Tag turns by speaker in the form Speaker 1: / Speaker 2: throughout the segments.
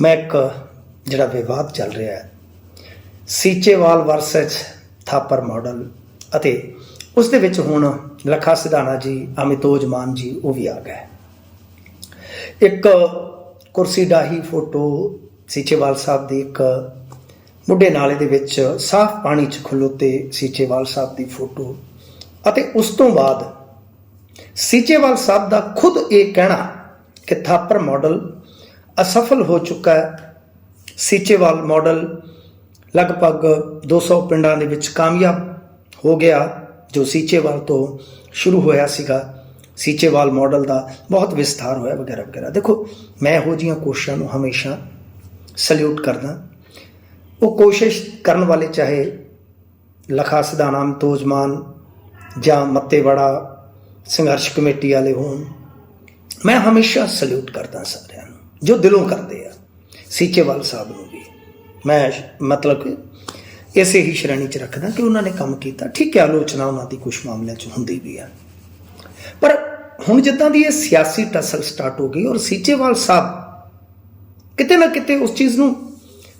Speaker 1: ਮੈਂ ਇੱਕ ਜਿਹੜਾ ਵਿਵਾਦ ਚੱਲ ਰਿਹਾ ਹੈ, ਸੀਚੇਵਾਲ ਵਰਸਸ ਥਾਪਰ ਮਾਡਲ ਅਤੇ ਉਸ ਦੇ ਵਿੱਚ ਹੁਣ ਲਖਾ ਸਿਧਾਣਾ ਜੀ, ਅਮਿਤੋਜ ਮਾਨ ਜੀ, ਉਹ ਵੀ ਆ ਗਏ। ਇੱਕ ਕੁਰਸੀ ਡਾਹੀ ਫੋਟੋ ਸੀਚੇਵਾਲ ਸਾਹਿਬ ਦੀ ਇੱਕ ਮੁੱਢੇ ਨਾਲੇ ਦੇ ਵਿੱਚ ਸਾਫ਼ ਪਾਣੀ 'ਚ ਖਲੋਤੇ ਸੀਚੇਵਾਲ ਸਾਹਿਬ ਦੀ ਫੋਟੋ ਅਤੇ ਉਸ ਤੋਂ ਬਾਅਦ ਸੀਚੇਵਾਲ ਸਾਹਿਬ ਦਾ ਖੁਦ ਇਹ ਕਹਿਣਾ ਕਿ ਥਾਪਰ ਮਾਡਲ ਅਸਫਲ ਹੋ ਚੁੱਕਾ ਹੈ। ਸੀਚੇਵਾਲ ਮਾਡਲ ਲਗਭਗ 200 ਪਿੰਡਾਂ ਦੇ ਵਿੱਚ ਕਾਮਯਾਬ ਹੋ ਗਿਆ, ਜੋ ਸੀਚੇਵਾਲ ਤੋਂ ਸ਼ੁਰੂ ਹੋਇਆ ਸੀਗਾ। ਸੀਚੇਵਾਲ ਮਾਡਲ ਦਾ ਬਹੁਤ ਵਿਸਥਾਰ ਹੋਇਆ ਵਗੈਰਾ ਵਗੈਰਾ। ਦੇਖੋ, ਮੈਂ ਇਹੋ ਜਿਹੀਆਂ ਕੋਸ਼ਿਸ਼ਾਂ ਨੂੰ ਹਮੇਸ਼ਾ ਸਲੂਟ ਕਰਦਾ। ਉਹ ਕੋਸ਼ਿਸ਼ ਕਰਨ ਵਾਲੇ ਚਾਹੇ ਲਖਾ ਸਿਧਾਨਾਮ ਤੋਜਮਾਨ ਜਾਂ ਮੱਤੇਵਾੜਾ ਸੰਘਰਸ਼ ਕਮੇਟੀ ਵਾਲੇ ਹੋਣ, ਮੈਂ ਹਮੇਸ਼ਾ ਸਲੂਟ ਕਰਦਾ ਸਾਰਿਆਂ ਨੂੰ। ਜੋ ਦਿਲੋਂ ਕਰਦੇ ਆ ਸੀਚੇਵਾਲ ਸਾਹਿਬ ਨੂੰ ਵੀ। ਮੈਂ ਮਤਲਬ ਕਿ ਇਸੇ ਹੀ ਸ਼੍ਰੇਣੀ 'ਚ ਰੱਖਦਾ ਕਿ ਉਹਨਾਂ ਨੇ ਕੰਮ ਕੀਤਾ। ਠੀਕ ਹੈ, ਆਲੋਚਨਾ ਉਹਨਾਂ ਦੀ ਕੁਝ ਮਾਮਲਿਆਂ 'ਚ ਹੁੰਦੀ ਵੀ ਆ। ਪਰ ਹੁਣ ਜਿੱਦਾਂ ਦੀ ਇਹ ਸਿਆਸੀ ਟਸਲ ਸਟਾਰਟ ਹੋ ਗਈ ਔਰ ਸੀਚੇਵਾਲ ਸਾਹਿਬ ਕਿਤੇ ਨਾ ਕਿਤੇ ਉਸ ਚੀਜ਼ ਨੂੰ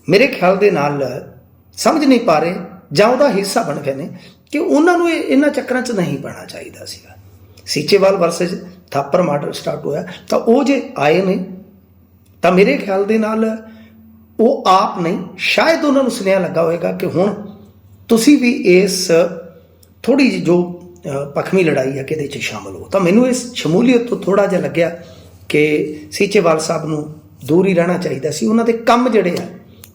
Speaker 1: ਮੇਰੇ ਖਿਆਲ ਦੇ ਨਾਲ ਸਮਝ ਨਹੀਂ ਪਾ ਰਹੇ ਜਾਂ ਉਹਦਾ ਹਿੱਸਾ ਬਣ ਗਏ ਨੇ ਕਿ ਉਹਨਾਂ ਨੂੰ ਇਹ- ਇਹਨਾਂ ਚੱਕਰਾਂ 'ਚ ਨਹੀਂ ਪੈਣਾ ਚਾਹੀਦਾ ਸੀਗਾ। Seechewal versus Thapar model start ਹੋਇਆ ਤਾਂ ਉਹ ਜੇ ਆਏ ਨੇ ਤਾਂ ਮੇਰੇ ਖਿਆਲ ਦੇ ਨਾਲ ਉਹ ਆਪ ਨਹੀਂ ਸ਼ਾਇਦ ਉਹਨਾਂ ਨੂੰ ਸੁਨੇਹਾ ਲੱਗਾ ਹੋਵੇਗਾ ਕਿ ਹੁਣ ਤੁਸੀਂ ਵੀ ਇਸ ਥੋੜੀ ਜਿਹੀ ਜੋ ਅ, ਲੜਾਈ ਹੈ ਕਿ 'ਚ ਸ਼ਾਮਲ ਹੋ। ਤਾਂ ਮੈਨੂੰ ਇਸ ਸ਼ਮੂਲੀਅਤ ਤੋਂ ਥੋੜਾ ਜਿਹਾ ਲੱਗਿਆ ਕਿ ਸੀਚੇਵਾਲ ਸਾਹਿਬ ਨੂੰ ਦੂਰ ਹੀ ਰਹਿਣਾ ਚਾਹੀਦਾ ਸੀ। ਉਹਨਾਂ ਦੇ ਕੰਮ ਜਿਹੜੇ ਆ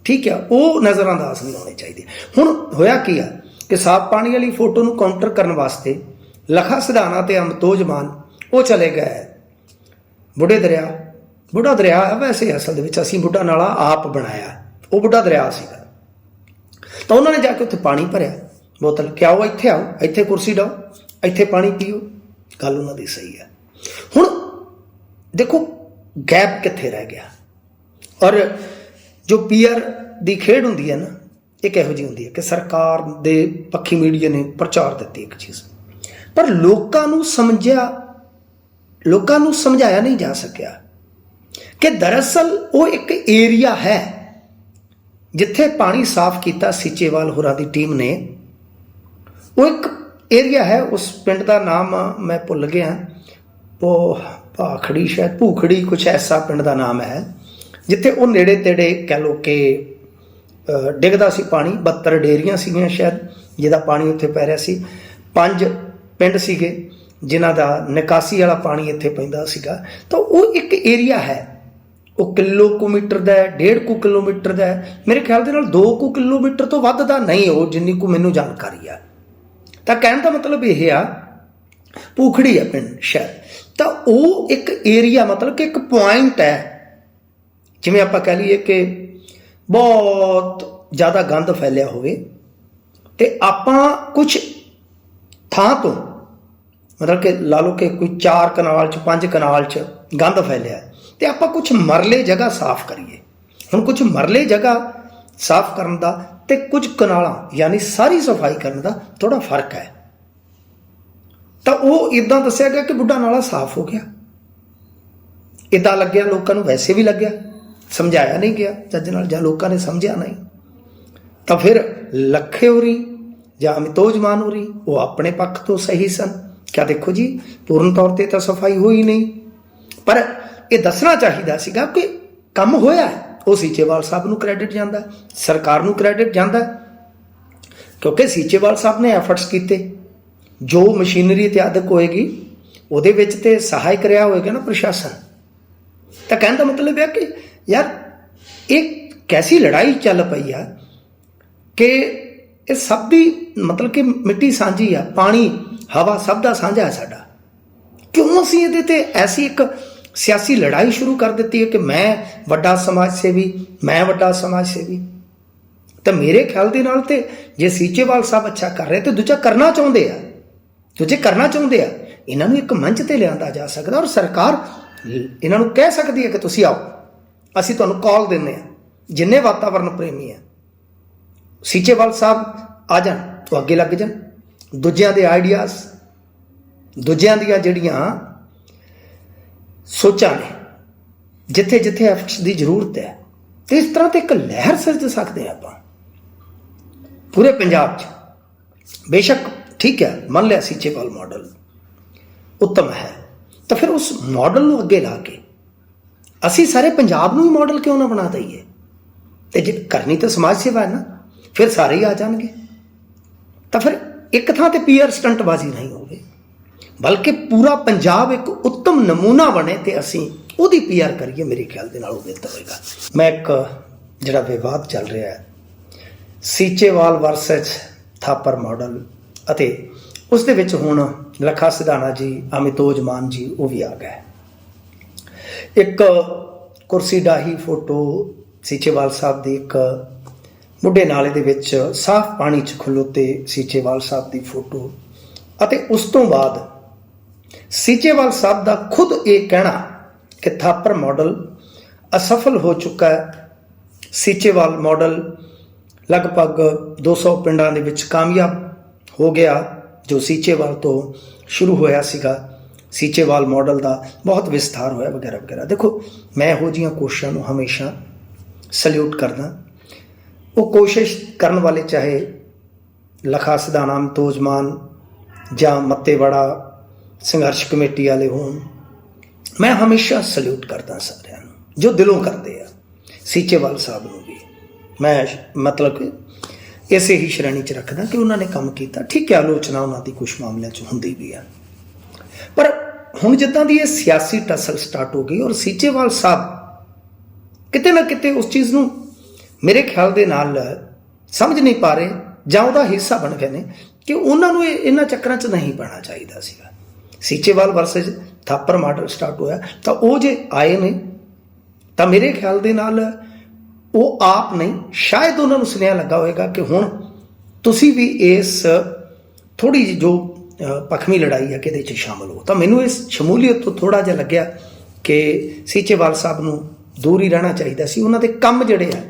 Speaker 1: ਠੀਕ ਆ ਉਹ ਨਜ਼ਰਅੰਦਾਜ਼ ਨਹੀਂ ਹੋਣੇ ਚਾਹੀਦੇ। ਹੁਣ ਹੋਇਆ ਕੀ ਆ ਕਿ ਸਾਫ਼ ਪਾਣੀ ਵਾਲੀ ਫੋਟੋ ਨੂੰ ਕਾਊਂਟਰ ਕਰਨ ਵਾਸਤੇ ਲਖਾ ਸਿਧਾਣਾ ਤੇ ਅਮਤੋਜ ਮਾਨ ਉਹ ਚਲੇ ਗਏ। ਬੁੱਢੇ ਦਰਿਆ ਬੁੱਢਾ ਦਰਿਆ ਹੈ ਵੈਸੇ ਅਸਲ ਦੇ ਵਿੱਚ ਅਸੀਂ ਬੁੱਢਾ ਨਾਲਾ ਆਪ ਬਣਾਇਆ। ਉਹ ਬੁੱਢਾ ਦਰਿਆ ਸੀਗਾ। ਤਾਂ ਉਹਨਾਂ ਨੇ ਜਾ ਕੇ ਉੱਥੇ ਪਾਣੀ ਭਰਿਆ। ਬੋਤਲ ਕਿ ਆਓ, ਇੱਥੇ ਆਓ, ਇੱਥੇ ਕੁਰਸੀ ਡਾਓ, ਇੱਥੇ ਪਾਣੀ ਪੀਓ। ਗੱਲ ਉਹਨਾਂ ਦੀ ਸਹੀ ਹੈ। ਹੁਣ ਦੇਖੋ, ਗੈਪ ਕਿੱਥੇ ਰਹਿ ਗਿਆ? ਔਰ ਜੋ ਪੀਆਰ ਦੀ ਖੇਡ ਹੁੰਦੀ ਹੈ ਨਾ, ਇਹ ਕਿਹੋ ਜਿਹੀ ਹੁੰਦੀ ਹੈ ਕਿ ਸਰਕਾਰ ਦੇ ਪੱਖੀ ਮੀਡੀਆ ਨੇ ਪ੍ਰਚਾਰ ਦਿੱਤੀ ਇੱਕ ਚੀਜ਼। ਪਰ ਲੋਕਾਂ ਨੂੰ ਸਮਝਿਆ, ਲੋਕਾਂ ਨੂੰ ਸਮਝਾਇਆ ਨਹੀਂ ਜਾ ਸਕਿਆ। ਕਿ ਦਰਅਸਲ ਉਹ ਇੱਕ ਏਰੀਆ ਹੈ ਜਿੱਥੇ ਪਾਣੀ ਸਾਫ਼ ਕੀਤਾ ਸੀਚੇਵਾਲ ਹੋਰਾਂ ਦੀ ਟੀਮ ਨੇ। ਉਹ ਇੱਕ ਏਰੀਆ ਹੈ, ਉਸ ਪਿੰਡ ਦਾ ਨਾਮ ਮੈਂ ਭੁੱਲ ਗਿਆ। ਉਹ ਭਾਖੜੀ, ਸ਼ਾਇਦ ਭੂਖੜੀ ਕੁਛ ਐਸਾ ਪਿੰਡ ਦਾ ਨਾਮ ਹੈ, ਜਿੱਥੇ ਉਹ ਨੇੜੇ ਤੇੜੇ ਕਹਿ ਲੋ ਕਿ ਡਿੱਗਦਾ ਸੀ ਪਾਣੀ 72 ਡੇਰੀਆਂ ਸੀਗੀਆਂ ਸ਼ਾਇਦ, ਜਿਹਦਾ ਪਾਣੀ ਉੱਥੇ ਪੈ ਰਿਹਾ ਸੀ। ਪੰਜ ਪਿੰਡ ਸੀਗੇ, ਜਿਨ੍ਹਾਂ ਦਾ ਨਿਕਾਸੀ ਵਾਲਾ ਪਾਣੀ ਇੱਥੇ ਪੈਂਦਾ ਸੀਗਾ। ਤਾਂ ਉਹ ਇੱਕ ਏਰੀਆ ਹੈ। ਉਹ ਕਿਲੋਮੀਟਰ ਦਾ ਹੈ, ਡੇਢ ਕੁ ਕਿਲੋਮੀਟਰ ਦਾ ਹੈ। ਮੇਰੇ ਖਿਆਲ ਦੇ ਨਾਲ 2 ਕੁ ਕਿਲੋਮੀਟਰ ਤੋਂ ਵੱਧ ਦਾ ਨਹੀਂ, ਉਹ ਜਿੰਨੀ ਕੁ ਮੈਨੂੰ ਜਾਣਕਾਰੀ ਆ। ਤਾਂ ਕਹਿਣ ਦਾ ਮਤਲਬ ਇਹ ਆ ਭੂਖੜੀ ਆ ਪਿੰਡ, ਸ਼ਹਿਰ। ਤਾਂ ਉਹ ਇੱਕ ਏਰੀਆ ਮਤਲਬ ਕਿ ਇੱਕ ਪੁਆਇੰਟ ਹੈ। ਜਿਵੇਂ ਆਪਾਂ ਕਹਿ ਲਈਏ ਕਿ ਬਹੁਤ ਜ਼ਿਆਦਾ ਗੰਦ ਫੈਲਿਆ ਹੋਵੇ ਤੇ ਆਪਾਂ ਕੁਝ ਥਾਂ ਤੋਂ ਮਤਲਬ ਕਿ ਲਾ ਲਓ ਕਿ ਕੋਈ 4 ਕਨਾਲ ਚ 5 ਕਨਾਲ ਚ ਗੰਦ ਫੈਲਿਆ। ਤੇ ਆਪਾਂ ਕੁਝ ਮਰਲੇ ਜਗ੍ਹਾ ਸਾਫ਼ ਕਰੀਏ। ਹੁਣ ਕੁਝ ਮਰਲੇ ਜਗ੍ਹਾ ਸਾਫ਼ ਕਰਨ ਦਾ ਤੇ ਕੁਝ ਕਨਾਲਾਂ, ਯਾਨੀ ਸਾਰੀ ਸਫ਼ਾਈ ਕਰਨ ਦਾ ਥੋੜਾ ਫ਼ਰਕ ਹੈ। ਤਾਂ ਉਹ ਇਦਾਂ ਦੱਸਿਆ ਗਿਆ ਕਿ ਬੁੱਢਾ ਨਾਲਾ ਸਾਫ਼ ਹੋ ਗਿਆ। ਇਦਾਂ ਲੱਗਿਆ ਲੋਕਾਂ ਨੂੰ, ਵੈਸੇ ਵੀ ਲੱਗਿਆ। ਸਮਝਾਇਆ ਨਹੀਂ ਗਿਆ ਚੱਜ ਨਾਲ ਜਾਂ ਲੋਕਾਂ ਨੇ ਸਮਝਿਆ ਨਹੀਂ। ਤਾਂ ਫਿਰ ਲੱਖੇ ਹੋਰੀ ਜਾਂ ਅਮਿਤੋਜ ਮਾਨ ਹੋਰੀ ਉਹ ਆਪਣੇ ਪੱਖ ਤੋਂ ਸਹੀ ਸਨ। ਕਿਆ ਦੇਖੋ ਜੀ, ਪੂਰਨ ਤੌਰ ਤੇ ਤਾਂ ਸਫ਼ਾਈ ਹੋਈ ਨਹੀਂ। ਪਰ ਇਹ ਦੱਸਣਾ ਚਾਹੀਦਾ ਸੀਗਾ ਕਿ ਕੰਮ ਹੋਇਆ ਉਹ ਸੀਚੇਵਾਲ ਸਾਹਿਬ ਨੂੰ ਕ੍ਰੈਡਿਟ ਜਾਂਦਾ, ਸਰਕਾਰ ਨੂੰ ਕ੍ਰੈਡਿਟ ਜਾਂਦਾ। ਕਿਉਂਕਿ ਸੀਚੇਵਾਲ ਸਾਹਿਬ ਨੇ ਐਫਰਟਸ ਕੀਤੇ। ਜੋ ਮਸ਼ੀਨਰੀ ਇਤਿਆਦਕ ਹੋਏਗੀ, ਉਹਦੇ ਵਿੱਚ ਤੇ ਸਹਾਇਕ ਰਿਹਾ ਹੋਏਗਾ ਨਾ ਪ੍ਰਸ਼ਾਸਨ। ਤਾਂ ਕਹਿਣ ਦਾ ਮਤਲਬ ਹੈ ਕਿ ਯਾਰ, ਇਹ ਕੈਸੀ ਲੜਾਈ ਚੱਲ ਪਈ ਆ ਕਿ ਇਹ ਸਭ ਦੀ ਮਤਲਬ ਕਿ ਮਿੱਟੀ ਸਾਂਝੀ ਆ, ਪਾਣੀ, ਹਵਾ ਸਭ ਦਾ ਸਾਂਝਾ ਹੈ ਸਾਡਾ। ਕਿਉਂ ਅਸੀਂ ਇਹਦੇ ਤੇ ਐਸੀ ਇੱਕ ਸਿਆਸੀ ਲੜਾਈ ਸ਼ੁਰੂ ਕਰ ਦਿੱਤੀ ਹੈ ਕਿ ਮੈਂ ਵੱਡਾ ਸਮਾਜ ਸੇਵੀ ਮੈਂ ਵੱਡਾ ਸਮਾਜ ਸੇਵੀ ਤਾਂ ਮੇਰੇ ਖਿਆਲ ਦੇ ਨਾਲ ਤੇ ਜੇ ਸੀਚੇਵਾਲ ਸਾਹਿਬ ਅੱਛਾ ਕਰ ਰਹੇ, ਤੇ ਦੂਜਾ ਕਰਨਾ ਚਾਹੁੰਦੇ ਆ। ਦੂਜੇ ਕਰਨਾ ਚਾਹੁੰਦੇ ਆ, ਇਹਨਾਂ ਨੂੰ ਇੱਕ ਮੰਚ ਤੇ ਲਿਆਂਦਾ ਜਾ ਸਕਦਾ ਔਰ ਸਰਕਾਰ ਇਹਨਾਂ ਨੂੰ ਕਹਿ ਸਕਦੀ ਹੈ ਕਿ ਤੁਸੀਂ ਆਓ, ਅਸੀਂ ਤੁਹਾਨੂੰ ਕਾਲ ਦਿੰਦੇ ਆ ਜਿੰਨੇ ਵਾਤਾਵਰਣ ਪ੍ਰੇਮੀ ਆ। ਸੀਚੇਵਾਲ ਸਾਹਿਬ ਆ ਜਾਣ ਤੋਂ ਅੱਗੇ ਲੱਗ ਜਾਣ। ਦੂਜਿਆਂ ਦੇ ਆਈਡੀਆਜ਼, ਦੂਜਿਆਂ ਦੀਆਂ ਜਿਹੜੀਆਂ ਸੋਚਾਂਗੇ ਜਿੱਥੇ ਜਿੱਥੇ ਐਫਰਟਸ ਦੀ ਜ਼ਰੂਰਤ ਹੈ, ਤੇ ਇਸ ਤਰ੍ਹਾਂ ਤੇ ਇੱਕ ਲਹਿਰ ਸਿਰਜ ਸਕਦੇ ਹਾਂ ਆਪਾਂ। ਪੂਰੇ ਪੰਜਾਬ 'ਚ ਬੇਸ਼ੱਕ ਠੀਕ ਹੈ, ਮੰਨ ਲਿਆ ਸੀਚੇਵਾਲ ਮਾਡਲ। ਉੱਤਮ ਹੈ। ਤਾਂ ਫਿਰ ਉਸ ਮਾਡਲ ਨੂੰ ਅੱਗੇ ਲਾ ਕੇ ਅਸੀਂ ਸਾਰੇ ਪੰਜਾਬ ਨੂੰ ਹੀ ਮਾਡਲ ਕਿਉਂ ਨਾ ਬਣਾ ਦਈਏ? ਤੇ ਜੇ ਕਰਨੀ ਤਾਂ ਸਮਾਜ ਸੇਵਾ ਹੈ ਨਾ, ਫਿਰ ਸਾਰੇ ਹੀ ਆ ਜਾਣਗੇ। ਤਾਂ ਫਿਰ ਇੱਕ ਥਾਂ ਤੇ ਪੀਆਰ ਸਟੰਟਬਾਜ਼ੀ ਨਹੀਂ ਹੋਵੇ। ਬਲਕਿ ਪੂਰਾ ਪੰਜਾਬ ਇੱਕ ਉੱਤਮ ਨਮੂਨਾ ਬਣੇ ਤੇ ਅਸੀਂ ਉਹਦੀ ਪੀਆਰ ਕਰੀਏ, ਮੇਰੇ ਖਿਆਲ ਦੇ ਨਾਲ ਉਹ ਬਿਹਤਰ ਹੋਏਗਾ। ਮੈਂ ਇੱਕ ਜਿਹੜਾ ਵਿਵਾਦ ਚੱਲ ਰਿਹਾ ਹੈ, ਸੀਚੇਵਾਲ ਵਰਸਸ ਥਾਪਰ ਮਾਡਲ ਅਤੇ ਉਸ ਦੇ ਵਿੱਚ ਹੁਣ ਲਖਾ ਸਿਧਾਣਾ ਜੀ, ਅਮਿਤੋਜ ਮਾਨ ਜੀ, ਉਹ ਵੀ ਆ ਗਏ। ਇੱਕ ਕੁਰਸੀ ਡਾਹੀ ਫੋਟੋ ਸੀਚੇਵਾਲ ਸਾਹਿਬ ਦੀ ਇੱਕ ਮੁੱਢੇ ਨਾਲੇ ਦੇ ਵਿੱਚ ਸਾਫ਼ ਪਾਣੀ 'ਚ ਖਲੋਤੇ ਸੀਚੇਵਾਲ ਸਾਹਿਬ ਦੀ ਫੋਟੋ ਅਤੇ ਉਸ ਤੋਂ ਬਾਅਦ ਸੀਚੇਵਾਲ ਸਾਹਿਬ ਦਾ ਖੁਦ ਇਹ ਕਹਿਣਾ ਕਿ ਥਾਪਰ ਮਾਡਲ ਅਸਫਲ ਹੋ ਚੁੱਕਾ ਹੈ। ਸੀਚੇਵਾਲ ਮਾਡਲ ਲਗਭਗ 200 ਪਿੰਡਾਂ ਦੇ ਵਿੱਚ ਕਾਮਯਾਬ ਹੋ ਗਿਆ, ਜੋ ਸੀਚੇਵਾਲ ਤੋਂ ਸ਼ੁਰੂ ਹੋਇਆ ਸੀਗਾ। ਸੀਚੇਵਾਲ ਮਾਡਲ ਦਾ ਬਹੁਤ ਵਿਸਥਾਰ ਹੋਇਆ ਵਗੈਰਾ ਵਗੈਰਾ। ਦੇਖੋ, ਮੈਂ ਇਹੋ ਜਿਹੀਆਂ ਕੋਸ਼ਿਸ਼ਾਂ ਨੂੰ ਹਮੇਸ਼ਾ ਸਲੂਟ ਕਰਦਾ। ਉਹ ਕੋਸ਼ਿਸ਼ ਕਰਨ ਵਾਲੇ ਚਾਹੇ ਲਖਾ ਸਿਧਾਨਾਮ ਤੋਜਮਾਨ ਜਾਂ ਮੱਤੇਵਾੜਾ ਸੰਘਰਸ਼ ਕਮੇਟੀ ਵਾਲੇ ਹੋਣ, ਮੈਂ ਹਮੇਸ਼ਾ ਸਲੂਟ ਕਰਦਾ ਸਾਰਿਆਂ ਨੂੰ, ਜੋ ਦਿਲੋਂ ਕਰਦੇ ਆ, ਸੀਚੇਵਾਲ ਸਾਹਿਬ ਨੂੰ ਵੀ। ਮੈਂ ਮਤਲਬ ਕਿ ਇਸੇ ਹੀ ਸ਼੍ਰੇਣੀ 'ਚ ਰੱਖਦਾ ਕਿ ਉਹਨਾਂ ਨੇ ਕੰਮ ਕੀਤਾ, ਠੀਕ ਹੈ, ਆਲੋਚਨਾ ਉਹਨਾਂ ਦੀ ਕੁਝ ਮਾਮਲਿਆਂ 'ਚ ਹੁੰਦੀ ਵੀ ਆ। ਪਰ ਹੁਣ ਜਿੱਦਾਂ ਦੀ ਇਹ ਸਿਆਸੀ ਟਸਲ ਸਟਾਰਟ ਹੋ ਗਈ ਔਰ ਸੀਚੇਵਾਲ ਸਾਹਿਬ ਕਿਤੇ ਨਾ ਕਿਤੇ ਉਸ ਚੀਜ਼ ਨੂੰ ਮੇਰੇ ਖਿਆਲ ਦੇ ਨਾਲ ਸਮਝ ਨਹੀਂ ਪਾ ਰਹੇ ਜਾਂ ਉਹਦਾ ਹਿੱਸਾ ਬਣ ਗਏ ਨੇ ਕਿ ਉਹਨਾਂ ਨੂੰ ਇਹਨਾਂ ਚੱਕਰਾਂ 'ਚ ਨਹੀਂ ਪੈਣਾ ਚਾਹੀਦਾ ਸੀਗਾ। Seechewal versus Thapar model start ਹੋਇਆ। ਤਾਂ ਉਹ ਜੇ ਆਏ ਨੇ ਤਾਂ ਮੇਰੇ ਖਿਆਲ ਦੇ ਨਾਲ ਉਹ ਆਪ ਨਹੀਂ ਸ਼ਾਇਦ ਉਹਨਾਂ ਨੂੰ ਸੁਨੇਹਾ ਲੱਗਾ ਹੋਵੇਗਾ ਕਿ ਹੁਣ ਤੁਸੀਂ ਵੀ ਇਸ ਥੋੜੀ ਜਿਹੀ ਜੋ ਅ, ਲੜਾਈ ਹੈ ਕਿ 'ਚ ਸ਼ਾਮਲ ਹੋ। ਤਾਂ ਮੈਨੂੰ ਇਸ ਸ਼ਮੂਲੀਅਤ ਤੋਂ ਥੋੜਾ ਜਿਹਾ ਲੱਗਿਆ ਕਿ ਸੀਚੇਵਾਲ ਸਾਹਿਬ ਨੂੰ ਦੂਰ ਹੀ ਰਹਿਣਾ ਚਾਹੀਦਾ ਸੀ। ਉਹਨਾਂ ਦੇ ਕੰਮ ਜਿਹੜੇ ਆ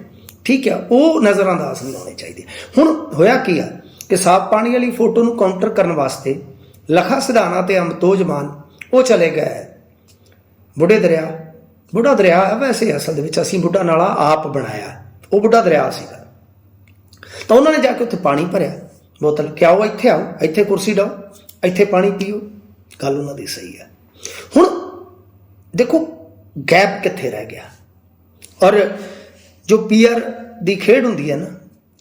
Speaker 1: ਠੀਕ ਆ ਉਹ ਨਜ਼ਰਅੰਦਾਜ਼ ਨਹੀਂ ਹੋਣੇ ਚਾਹੀਦੇ। ਹੁਣ ਹੋਇਆ ਕੀ ਆ ਕਿ ਸਾਫ਼ ਪਾਣੀ ਵਾਲੀ ਫੋਟੋ ਨੂੰ ਕਾਊਂਟਰ ਕਰਨ ਵਾਸਤੇ ਲਖਾ ਸਿਧਾਣਾ ਤੇ ਅਮਤੋਜ ਮਾਨ ਉਹ ਚਲੇ ਗਏ। ਬੁੱਢੇ ਦਰਿਆ, ਬੁੱਢਾ ਦਰਿਆ ਹੈ ਵੈਸੇ ਅਸਲ ਦੇ ਵਿੱਚ ਅਸੀਂ ਬੁੱਢਾ ਨਾਲਾ ਆਪ ਬਣਾਇਆ, ਉਹ ਬੁੱਢਾ ਦਰਿਆ ਸੀਗਾ। ਤਾਂ ਉਹਨਾਂ ਨੇ ਜਾ ਕੇ ਉੱਥੇ ਪਾਣੀ ਭਰਿਆ, ਬੋਤਲ ਕਿ ਆਓ ਇੱਥੇ ਆਓ, ਇੱਥੇ ਕੁਰਸੀ ਡਾਓ, ਇੱਥੇ ਪਾਣੀ ਪੀਓ, ਗੱਲ ਉਹਨਾਂ ਦੀ ਸਹੀ ਹੈ। ਹੁਣ ਦੇਖੋ, ਗੈਪ ਕਿੱਥੇ ਰਹਿ ਗਿਆ? ਔਰ ਜੋ ਪੀਆਰ ਦੀ ਖੇਡ ਹੁੰਦੀ ਹੈ ਨਾ,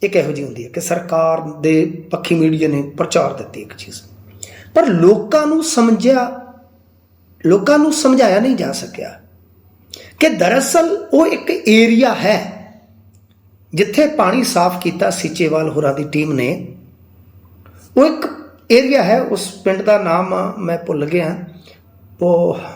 Speaker 1: ਇਹ ਕਿਹੋ ਜਿਹੀ ਹੁੰਦੀ ਹੈ ਕਿ ਸਰਕਾਰ ਦੇ ਪੱਖੀ ਮੀਡੀਆ ਨੇ ਪ੍ਰਚਾਰ ਦਿੱਤੀ ਇੱਕ ਚੀਜ਼। ਪਰ ਲੋਕਾਂ ਨੂੰ ਸਮਝਿਆ, ਲੋਕਾਂ ਨੂੰ ਸਮਝਾਇਆ ਨਹੀਂ ਜਾ ਸਕਿਆ ਕਿ ਦਰਅਸਲ ਉਹ ਇੱਕ ਏਰੀਆ ਹੈ ਜਿੱਥੇ ਪਾਣੀ ਸਾਫ਼ ਕੀਤਾ ਸੀਚੇਵਾਲ ਹੋਰਾਂ ਦੀ ਟੀਮ ਨੇ। ਉਹ ਇੱਕ ਏਰੀਆ ਹੈ, ਉਸ ਪਿੰਡ ਦਾ ਨਾਮ ਮੈਂ ਭੁੱਲ ਗਿਆ। ਉਹ